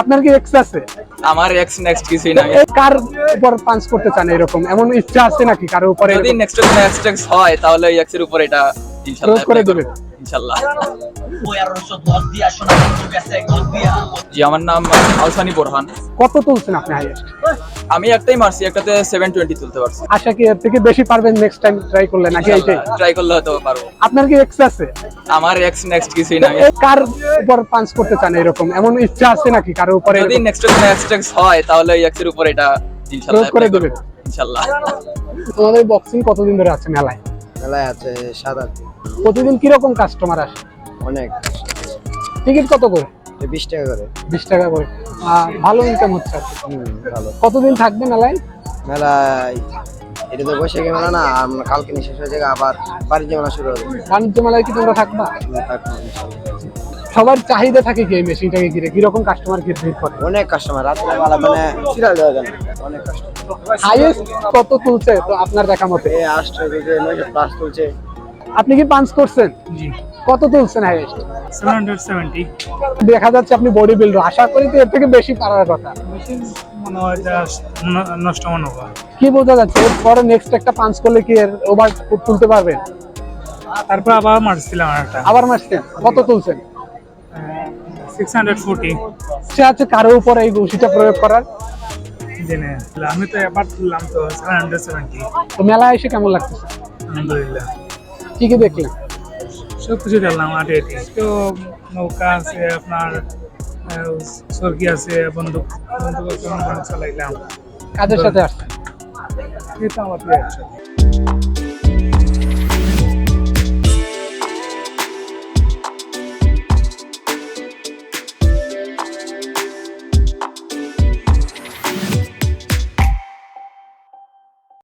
আপনার কি এক্স আছে? আমার এক্স নেক্সট কিছুই না কার উপর পাঞ্চ করতে চান এরকম? এমন ইচ্ছা আছে নাকি কার উপরে যদি নেক্সট নেক্সট এক্স হয় তাহলে ওই এক্সের উপর এটা ইনশাআল্লাহ করে দেব ইনশাআল্লাহ. জি আমার নাম আলসানি বোরহান। কত তুলছেন আপনি হাইয়েস্ট আমি একটাই মারছি একটাতে সেভেন টোয়েন্টি তুলতে পারছি। আশা কি এর থেকে বেশি পারবেন নেক্সট টাইম ট্রাই করলে? নাকি এইটাই ট্রাই করলে হয়তো পারব। আপনার কি এক্স আছে? আমার এক্স নেক্সট কিছুই না কার উপর পাঞ্চ করতে চান এরকম? এমন ইচ্ছা আছে নাকি কারও উপরে যদি নেক্সট নেক্সট এক্স হয় তাহলে ওই এক্সের উপর এটা ইনশাআল্লাহ করে দেবেন? ইনশাআল্লাহ তোমাদের বক্সিং কতদিন ধরে আছে মেলায়? মেলায় আছে সাত আট দিন। প্রতিদিন কীরকম কাস্টমার আসে? অনেক। টিকিট কত করে? বিশ টাকা করে। বিশ টাকা করে। ভালো ইনকাম হচ্ছে ভালো। কতদিন থাকবে মেলায়? মেলায় এটা তো বৈশাখী মেলা না কালকে শেষ হয়ে যাবে আবার বাণিজ্য মেলা শুরু হবে। বাণিজ্য মেলায় কি তোমরা থাকবা। সবার চাহিদা থাকে কি এই মেশিনটাকে ঘিরে কীরকম কাস্টমার কি ভিড় করে? অনেক কাস্টমার রাত্রে মানে সিরিয়াল দেওয়া যায় অনেক কাস্টমার হাইয়েস্ট কত তুলছে তো আপনার দেখা মতে? এই আসছে যে প্লাস তুলছে। আপনি কি পাঞ্চ করছেন? জি। কত তুলছেন হাইয়েস্ট দেখা যাচ্ছে আপনি বডি বিল্ডার আশা করি তো এর থেকে বেশি পারার কথা। নষ্ট মনে কি বোঝা যাচ্ছে পরে নেক্সট একটা পাঞ্চ করলে কি এর ওভার তুলতে পারবেন? তারপর আবার মারছিলাম একটা। আবার মারছেন? কত তুলছেন? সে আছে কারও উপর এই ঘুষিটা প্রয়োগ করার? আমি তো এবার তুললাম তো সেভেন হান্ড্রেড সেভেন্টি মেলায় এসে কেমন লাগতেছে আলহামদুলিল্লাহ। কি কি দেখলেন। সব কিছু দেখলাম আটে আটে। তো নৌকা আছে আপনার সরকি আছে বন্দুক বন্দুক চালাইলাম। কাদের সাথে আসছে এটা আমার একসাথে